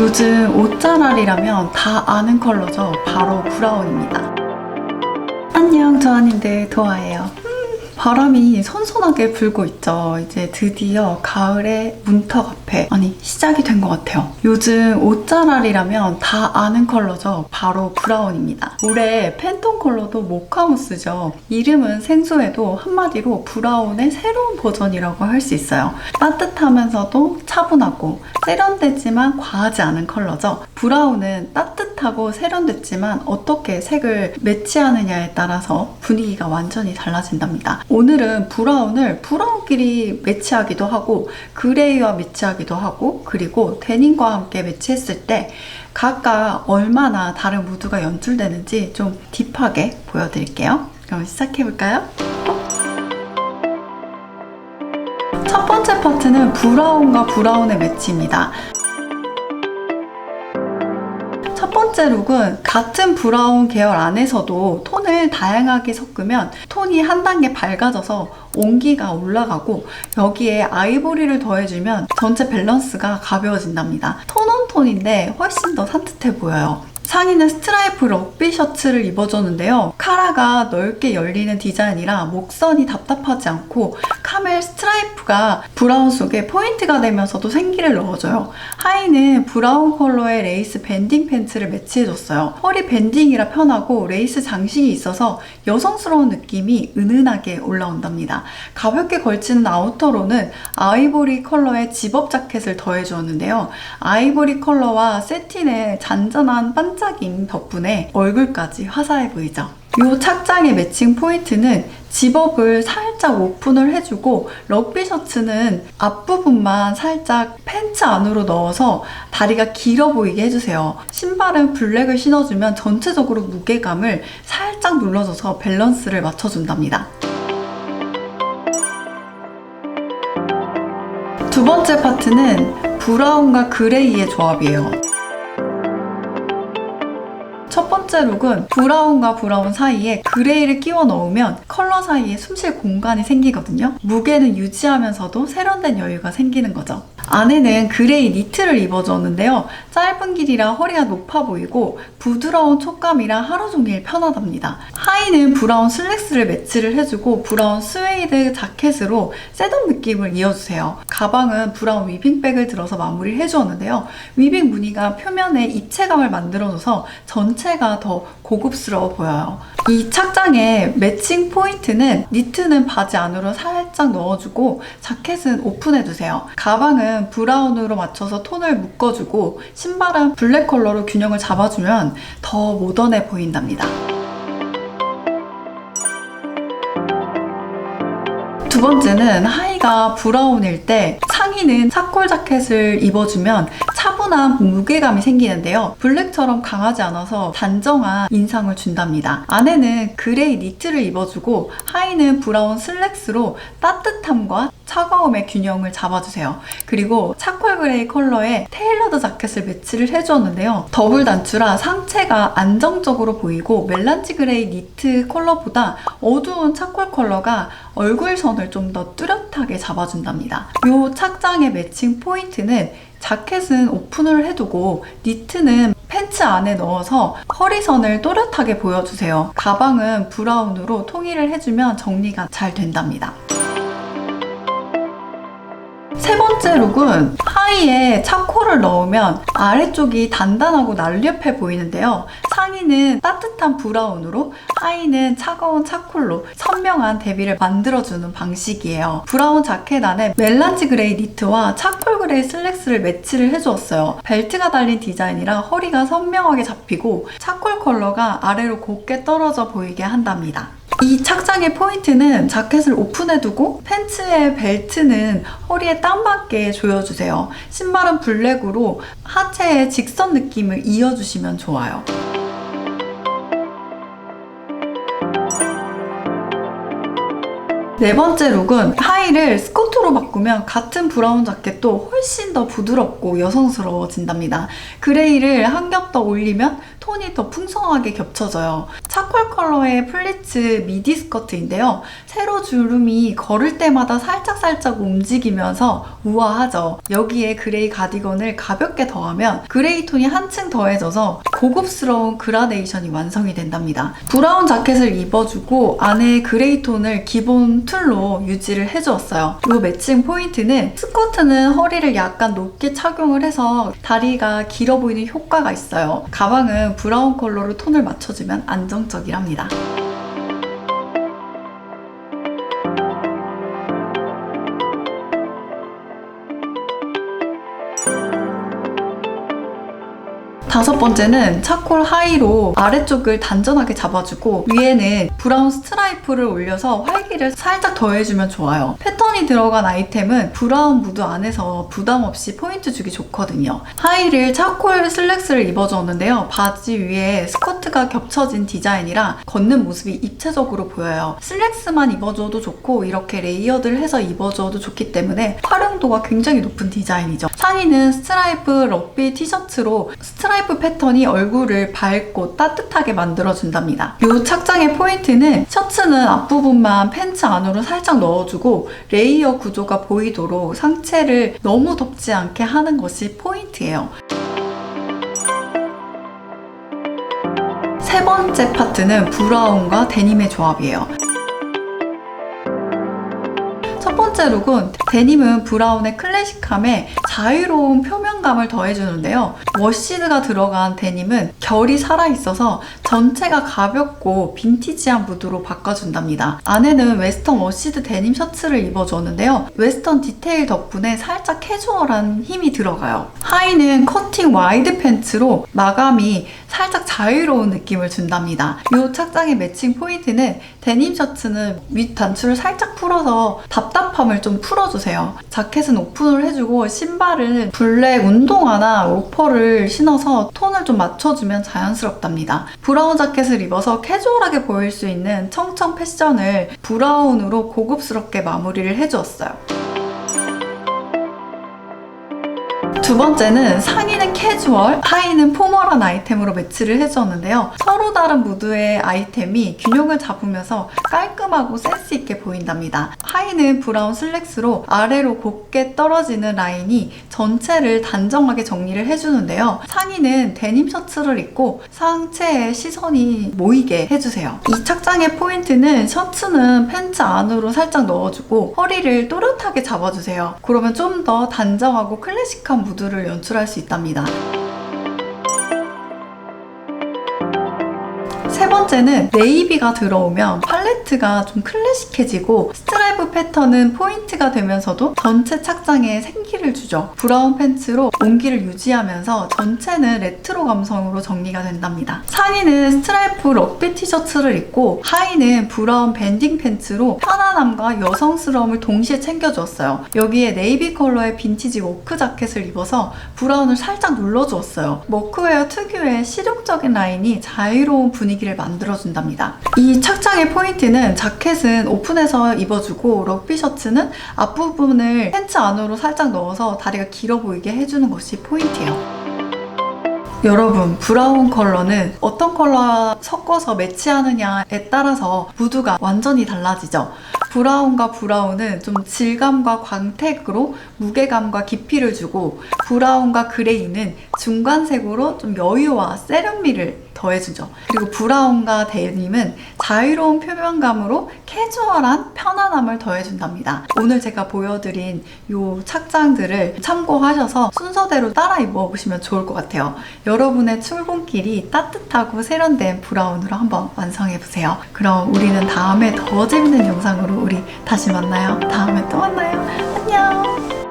요즘 옷자랄이라면 다 아는 컬러죠. 바로 브라운입니다. 안녕, 조아님들 도아예요. 음, 바람이 선선하게 불고 있죠. 이제 드디어 가을의 문턱 앞에 아니 시작이 된 것 같아요. 요즘 옷자랄이라면 다 아는 컬러죠. 바로 브라운입니다. 올해 팬톤 컬러도 모카무스죠. 이름은 생소해도 한마디로 브라운의 새로운 버전이라고 할 수 있어요. 따뜻하면서도 차분하고 세련되지만 과하지 않은 컬러죠. 브라운은 따뜻하고 세련됐지만 어떻게 색을 매치하느냐에 따라서 분위기가 완전히 달라진답니다. 오늘은 브라운을 브라운끼리 매치하기도 하고 그레이와 매치하기도 하고 그리고 데님과 함께 매치했을 때 각각 얼마나 다른 무드가 연출되는지 좀 딥하게 보여드릴게요. 그럼 시작해볼까요? 첫 번째 파트는 브라운과 브라운의 매치입니다. 첫 번째 룩은 같은 브라운 계열 안에서도 톤을 다양하게 섞으면 톤이 한 단계 밝아져서 온기가 올라가고 여기에 아이보리를 더해주면 전체 밸런스가 가벼워진답니다. 톤온 톤인데 훨씬 더 산뜻해 보여요. 상의는 스트라이프 럭비 셔츠를 입어줬는데요. 카라가 넓게 열리는 디자인이라 목선이 답답하지 않고 카멜 스트라이프가 브라운 속에 포인트가 되면서도 생기를 넣어줘요. 하의는 브라운 컬러의 레이스 밴딩 팬츠를 매치해줬어요. 허리 밴딩이라 편하고 레이스 장식이 있어서 여성스러운 느낌이 은은하게 올라온답니다. 가볍게 걸치는 아우터로는 아이보리 컬러의 집업 자켓을 더해주었는데요. 아이보리 컬러와 세틴의 잔잔한 반짝 임 덕분에 얼굴까지 화사해 보이죠. 이 착장의 매칭 포인트는 집업을 살짝 오픈을 해주고 럭비 셔츠는 앞부분만 살짝 팬츠 안으로 넣어서 다리가 길어 보이게 해주세요. 신발은 블랙을 신어주면 전체적으로 무게감을 살짝 눌러줘서 밸런스를 맞춰준답니다. 두 번째 파트는 브라운과 그레이의 조합이에요. 번째 룩은 브라운과 브라운 사이에 그레이를 끼워 넣으면 컬러 사이에 숨쉴 공간이 생기거든요. 무게는 유지하면서도 세련된 여유가 생기는 거죠. 안에는 그레이 니트를 입어줬는데요. 짧은 길이라 허리가 높아 보이고 부드러운 촉감이라 하루 종일 편하답니다. 하의는 브라운 슬랙스를 매치를 해주고 브라운 스웨이드 자켓으로 셋업 느낌을 이어주세요. 가방은 브라운 위빙백을 들어서 마무리를 해주었는데요. 위빙 무늬가 표면에 입체감을 만들어줘서 전체가 더 고급스러워 보여요. 이 착장의 매칭 포인트는 니트는 바지 안으로 살짝 넣어주고 자켓은 오픈해주세요. 가방은 브라운으로 맞춰서 톤을 묶어주고 신발은 블랙 컬러로 균형을 잡아주면 더 모던해 보인답니다. 두 번째는 하의가 브라운일 때 상의는 차콜 자켓을 입어주면 차 분한 무게감이 생기는데요. 블랙처럼 강하지 않아서 단정한 인상을 준답니다. 안에는 그레이 니트를 입어주고 하의는 브라운 슬랙스로 따뜻함과 차가움의 균형을 잡아주세요. 그리고 차콜 그레이 컬러의 테일러드 자켓을 매치를 해주었는데요. 더블 단추라 상체가 안정적으로 보이고 멜란지 그레이 니트 컬러보다 어두운 차콜 컬러가 얼굴선을 좀 더 뚜렷하게 잡아준답니다. 이 착장의 매칭 포인트는 자켓은 오픈을 해두고 니트는 팬츠 안에 넣어서 허리선을 또렷하게 보여주세요. 가방은 브라운으로 통일을 해주면 정리가 잘 된답니다. 세 번째 룩은 하의에 차콜을 넣으면 아래쪽이 단단하고 날렵해 보이는데요. 상의는 따뜻한 브라운으로 하의는 차가운 차콜로 선명한 대비를 만들어주는 방식이에요. 브라운 자켓 안에 멜란지 그레이 니트와 차콜 그레이 슬랙스를 매치를 해주었어요. 벨트가 달린 디자인이라 허리가 선명하게 잡히고 차콜 컬러가 아래로 곱게 떨어져 보이게 한답니다. 이 착장의 포인트는 자켓을 오픈해두고 팬츠의 벨트는 허리에 땀 맞게 조여주세요. 신발은 블랙으로 하체의 직선 느낌을 이어주시면 좋아요. 네 번째 룩은 하의를 스커트로 바꾸면 같은 브라운 자켓도 훨씬 더 부드럽고 여성스러워진답니다. 그레이를 한 겹 더 올리면 톤이 더 풍성하게 겹쳐져요. 차콜 컬러의 플리츠 미디 스커트인데요. 세로 주름이 걸을 때마다 살짝살짝 움직이면서 우아하죠. 여기에 그레이 가디건을 가볍게 더하면 그레이 톤이 한층 더해져서 고급스러운 그라데이션이 완성이 된답니다. 브라운 자켓을 입어주고 안에 그레이 톤을 기본 툴로 유지를 해주었어요. 이 매칭 포인트는 스커트는 허리를 약간 높게 착용을 해서 다리가 길어 보이는 효과가 있어요. 가방은 브라운 컬러로 톤을 맞춰주면 안정 적이랍니다. 다섯 번째는 차콜 하이로 아래쪽을 단전하게 잡아주고 위에는 브라운 스트라이프를 올려서 활기를 살짝 더해주면 좋아요. 패턴이 들어간 아이템은 브라운 무드 안에서 부담 없이 포인트 주기 좋거든요. 하이를 차콜 슬랙스를 입어줬는데요. 바지 위에 스커트 가 겹쳐진 디자인이라 걷는 모습이 입체적으로 보여요. 슬랙스만 입어줘도 좋고 이렇게 레이어드를 해서 입어줘도 좋기 때문에 활용도가 굉장히 높은 디자인이죠. 상의는 스트라이프 럭비 티셔츠로 스트라이프 패턴이 얼굴을 밝고 따뜻하게 만들어준답니다. 이 착장의 포인트는 셔츠는 앞부분만 팬츠 안으로 살짝 넣어주고 레이어 구조가 보이도록 상체를 너무 덮지 않게 하는 것이 포인트예요. 번째 파트는 브라운과 데님의 조합이에요. 번째 룩은 데님은 브라운의 클래식함에 자유로운 표면감을 더해주는데요. 워시드가 들어간 데님은 결이 살아있어서 전체가 가볍고 빈티지한 무드로 바꿔준답니다. 안에는 웨스턴 워시드 데님 셔츠를 입어줬는데요. 웨스턴 디테일 덕분에 살짝 캐주얼한 힘이 들어가요. 하의는 커팅 와이드 팬츠로 마감이 살짝 자유로운 느낌을 준답니다. 이 착장의 매칭 포인트는 데님 셔츠는 윗 단추를 살짝 풀어서 답답함을 좀 풀어주세요. 자켓은 오픈을 해주고 신발은 블랙 운동화나 로퍼를 신어서 톤을 좀 맞춰주면 자연스럽답니다. 브라운 자켓을 입어서 캐주얼하게 보일 수 있는 청청 패션을 브라운으로 고급스럽게 마무리를 해주었어요. 두 번째는 상의는 캐주얼, 하의는 포멀한 아이템으로 매치를 해주었는데요. 서로 다른 무드의 아이템이 균형을 잡으면서 깔끔하고 센스 있게 보인답니다. 하의는 브라운 슬랙스로 아래로 곱게 떨어지는 라인이 전체를 단정하게 정리를 해주는데요. 상의는 데님 셔츠를 입고 상체에 시선이 모이게 해주세요. 이 착장의 포인트는 셔츠는 팬츠 안으로 살짝 넣어주고 허리를 또렷하게 잡아주세요. 그러면 좀 더 단정하고 클래식한 무드를 연출할 수 있답니다. 세 번째는 네이비가 들어오면 팔레트가 좀 클래식해지고 스트라이프 패턴은 포인트가 되면서도 전체 착장에 생기를 주죠. 브라운 팬츠로 온기를 유지하면서 전체는 레트로 감성으로 정리가 된답니다. 상의는 스트라이프 럭비 티셔츠를 입고 하의는 브라운 밴딩 팬츠로 편안함과 여성스러움을 동시에 챙겨주었어요. 여기에 네이비 컬러의 빈티지 워크 자켓을 입어서 브라운을 살짝 눌러주었어요. 워크웨어 특유의 실용적인 라인이 자유로운 분위기를 만들어준답니다. 이 착장의 포인트는 자켓은 오픈해서 입어주고 럭비 셔츠는 앞부분을 팬츠 안으로 살짝 넣어서 다리가 길어 보이게 해주는 것이 포인트예요. 여러분 브라운 컬러는 어떤 컬러 섞어서 매치하느냐에 따라서 무드가 완전히 달라지죠. 브라운과 브라운은 좀 질감과 광택으로 무게감과 깊이를 주고 브라운과 그레이는 중간색으로 좀 여유와 세련미를 더해주죠. 그리고 브라운과 데님은 자유로운 표면감으로 캐주얼한 편안함을 더해준답니다. 오늘 제가 보여드린 이 착장들을 참고하셔서 순서대로 따라 입어보시면 좋을 것 같아요. 여러분의 출근길이 따뜻하고 세련된 브라운으로 한번 완성해보세요. 그럼 우리는 다음에 더 재밌는 영상으로 우리 다시 만나요. 다음에 또 만나요. 안녕!